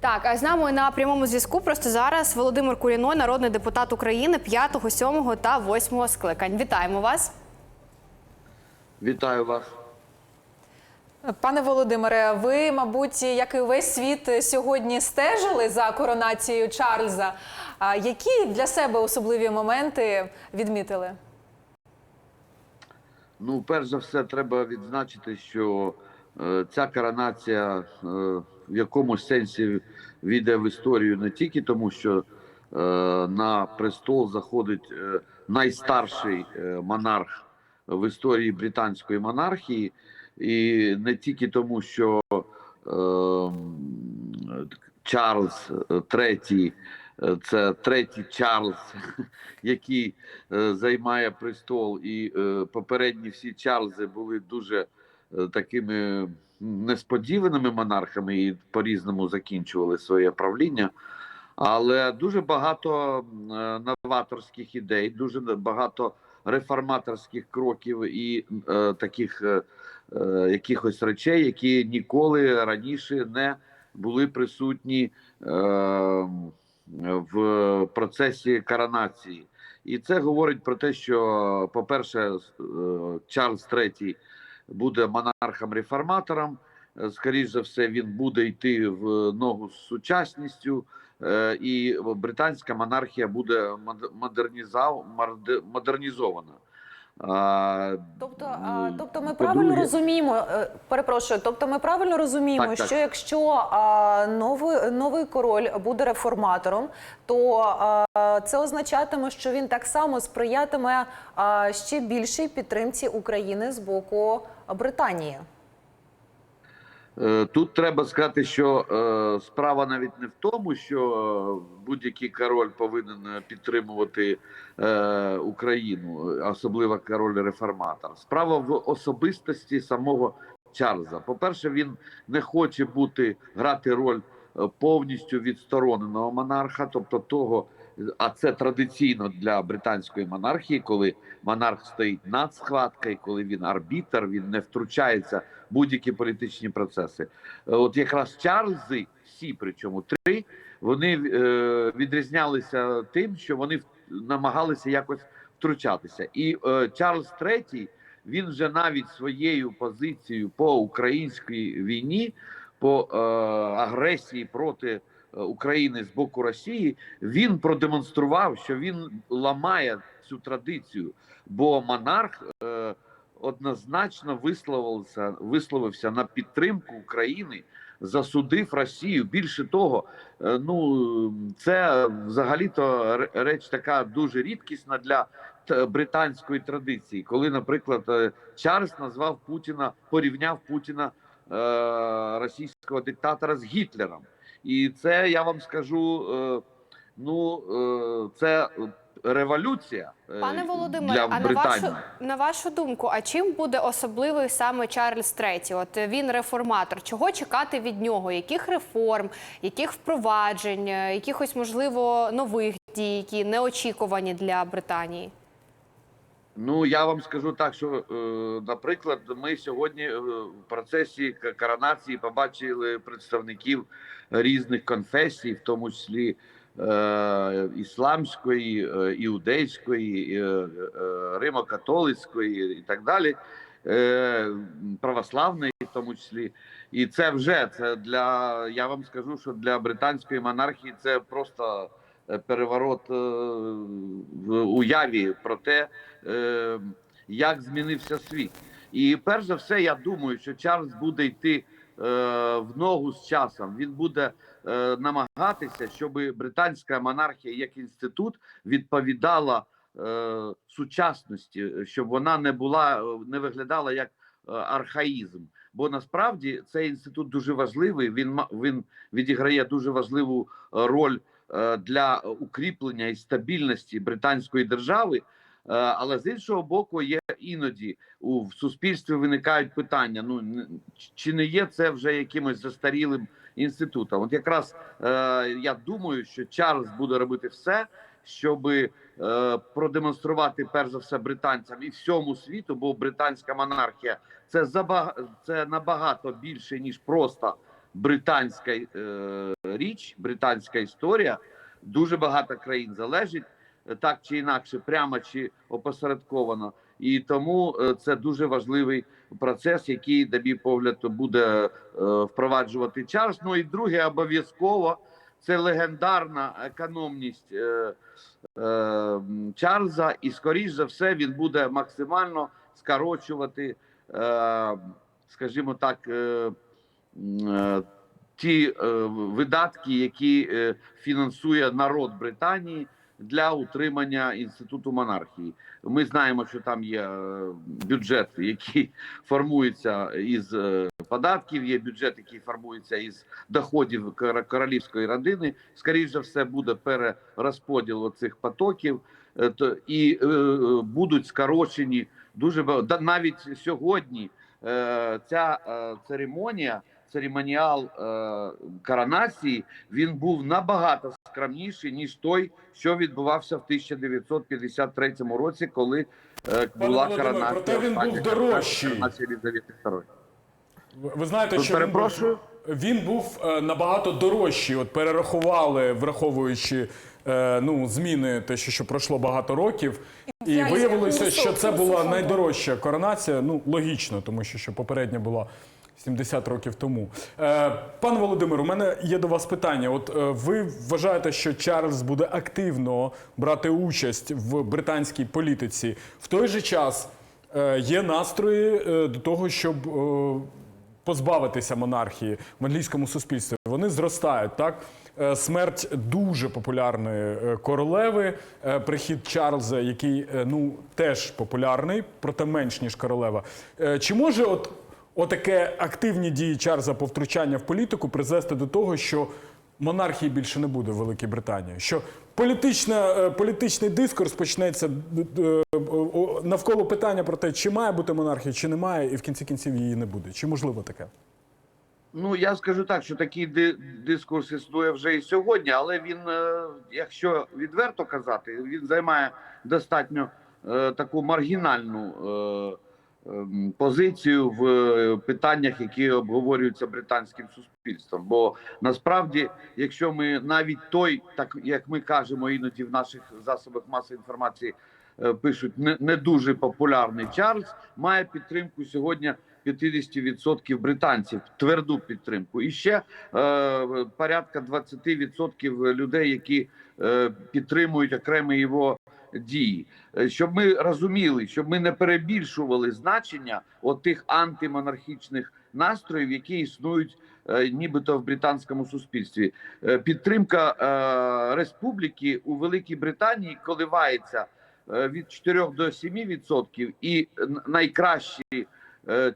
Так, а з нами на прямому зв'язку просто зараз Володимир Куліно, народний депутат України 5, 7 та 8 скликань. Вітаємо вас. Вітаю вас. Пане Володимире, ви, мабуть, як і весь світ сьогодні стежили за коронацією Чарльза. А які для себе особливі моменти відмітили? Ну, перш за все, треба відзначити, що е, ця коронація е, в якомусь сенсі війде в історію не тільки тому, що е, на престол заходить е, найстарший е, монарх в історії британської монархії, і не тільки тому, що е, Чарльз III Е, це третій Чарльз, який е, займає престол, і е, попередні всі Чарльзи були дуже такими несподіваними монархами і по-різному закінчували своє правління. Але дуже багато е, новаторських ідей, дуже багато реформаторських кроків і е, таких е, е, якихось речей, які ніколи раніше не були присутні е, в процесі коронації. І це говорить про те, що, по-перше, е, Чарльз III буде монархом-реформатором. Е, Скоріше за все, він буде йти в ногу з сучасністю, е, і британська монархія буде модернізована. А, Тобто, а, тобто ми правильно розуміємо, е, перепрошую, тобто ми правильно розуміємо, Так, так. що якщо а, новий, новий король буде реформатором, то а, це означатиме, що він так само сприятиме а, ще більшій підтримці України з боку Британії. Е, Тут треба сказати, що е, справа навіть не в тому, що будь-який король повинен е, підтримувати Україну, особливо король реформатор. Справа в особистості самого Чарльза. По-перше, він не хоче бути грати роль повністю відстороненого монарха, тобто того, а це традиційно для британської монархії, коли монарх стоїть над схваткою, коли він арбітр, він не втручається в будь-які політичні процеси. Е, От якраз Чарльзи, всі причому три, вони е, відрізнялися тим, що вони намагалися якось втручатися. І е, Чарльз III, він вже навіть своєю позицією по українській війні, по е, агресії проти України з боку Росії, він продемонстрував, що він ламає цю традицію, бо монарх е, однозначно висловився, висловився на підтримку України, засудив Росію. Більше того, е, ну це взагалі-то реч така дуже рідкісна для британської традиції, коли, наприклад, е, Чарльз назвав Путіна, порівняв Путіна е, російського диктатора з Гітлером. І це я вам скажу. Е, ну е, це революція е, Пане Володимире, для а на вашу, на вашу думку, а чим буде особливий саме Чарльз III? От він реформатор. Чого чекати від нього? Яких реформ, яких впроваджень, якихось можливо нових дій, які неочікувані для Британії? Ну я вам скажу так, що, е, наприклад, ми сьогодні е, в процесі коронації побачили представників різних конфесій, в тому числі е, ісламської, іудейської, римо-католицької і так далі, православної, в тому числі. І це вже це для я вам скажу, що для британської монархії це просто переворот е, в уяві про те, е, як змінився світ. І перш за все, я думаю, що Чарльз буде йти е, в ногу з часом. Він буде е, намагатися, щоб британська монархія як інститут відповідала е, сучасності, щоб вона не була, е, не виглядала як е, архаїзм. Бо насправді цей інститут дуже важливий. Він він відіграє дуже важливу е, роль е, для укріплення і стабільності британської держави. Е, Але з іншого боку, є іноді у суспільстві виникають питання: ну чи не є це вже якимось застарілим інститутом? От якраз е, я думаю, що Чарльз буде робити все, щоб е, продемонструвати перш за все британцям і всьому світу, бо британська монархія це заба... це набагато більше ніж просто британська е, річ, британська історія. Дуже багато країн залежить е, так чи інакше, прямо чи опосередковано. І тому е, це дуже важливий процес, який, на мій погляд, буде е, впроваджувати Чарльз. Ну і друге, обов'язково це легендарна економність е, е, Чарльза, і скоріш за все він буде максимально скорочувати, е, скажімо так, е, ті е, видатки, які е, фінансує народ Британії для утримання інституту монархії. Ми знаємо, що там є е, бюджет, який формується із е, податків, є бюджет, який формується із доходів королівської родини. Скоріше за все, буде перерозподіл цих потоків, е, то- і е, е, будуть скорочені дуже навіть сьогодні. Е, Ця е, церемонія, церемоніал е, коронації, він був набагато скромніший ніж той, що відбувався в 1953 році, коли була Володимире, коронація. проте він був дорожчий. Ви- знаєте, Тут що він був, перепрошую? він був набагато дорожчий. От перерахували, враховуючи е, ну, зміни, те, що, що пройшло багато років. І виявилося, що це була найдорожча коронація. Ну, логічно, тому що, що попередня була 70 років тому. Е, пане Володимир, у мене є до вас питання. От е, ви вважаєте, що Чарльз буде активно брати участь в британській політиці? В той же час е, є настрої е, до того, щоб. е, позбавитися монархії в англійському суспільстві. Вони зростають. Так смерть дуже популярної е, королеви, е, прихід Чарльза, який е, ну теж популярний, проте менш ніж королева. Е, Чи може от отаке активні дії Чарльза по втручання в політику призвести до того, що монархії більше не буде в Великій Британії? Що політична, е, політичний дискурс почнеться е, навколо питання про те, чи має бути монархія, чи немає, і в кінці кінців її не буде. Чи можливо таке? Ну я скажу так, що такий ди- дискурс існує вже і сьогодні, але він, е, якщо відверто казати, він займає достатньо е, таку маргінальну е, ем, позицію в питаннях, які обговорюються британським суспільством. Бо насправді, якщо ми навіть той, так як ми кажемо іноді в наших засобах масової інформації. Пишуть не, не дуже популярний Чарльз має підтримку сьогодні 50% британців тверду підтримку, і ще е, порядка 20% людей, які е, підтримують окремі його дії. Е, Щоб ми розуміли, щоб ми не перебільшували значення отих антимонархічних настроїв, які існують е, нібито в британському суспільстві. Е, Підтримка е, республіки у Великій Британії коливається від 4 до 7 відсотків, і найкращі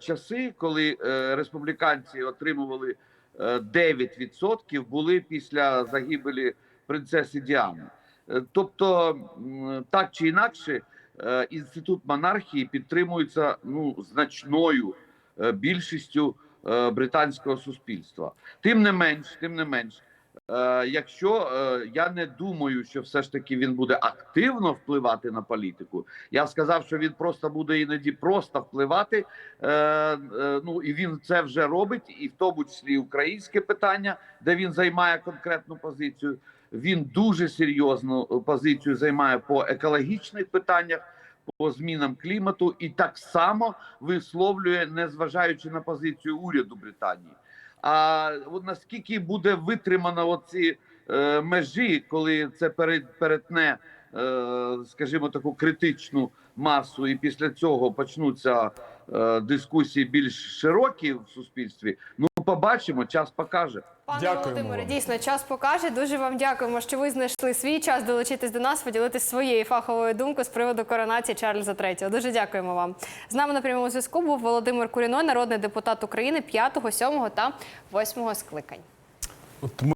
часи, коли е, республіканці отримували е, 9%, були після загибелі принцеси Діани. Е, Тобто, так чи інакше, е, інститут монархії підтримується ну значною е, більшістю е, британського суспільства. Тим не менш, тим не менш, е, якщо е, я не думаю, що все ж таки він буде активно впливати на політику, я сказав, що він просто буде іноді просто впливати. Е, е, ну і він це вже робить, і в тому числі українське питання, де він займає конкретну позицію. Він дуже серйозну позицію займає по екологічних питаннях, по змінам клімату, і так само висловлює, незважаючи на позицію уряду Британії. А от наскільки буде витримано оці е, межі, коли це перетне, е, скажімо, таку критичну масу, і після цього почнуться е, дискусії більш широкі в суспільстві. Ну побачимо, час покаже. Пане Дякуємо Володимире, вам. дійсно час покаже. Дуже вам дякуємо, що ви знайшли свій час долучитись до нас, поділитись своєю фаховою думкою з приводу коронації Чарльза III. Дуже дякуємо вам. З нами на прямому зв'язку був Володимир Куріной, народний депутат України 5, 7 та 8 скликань. От ми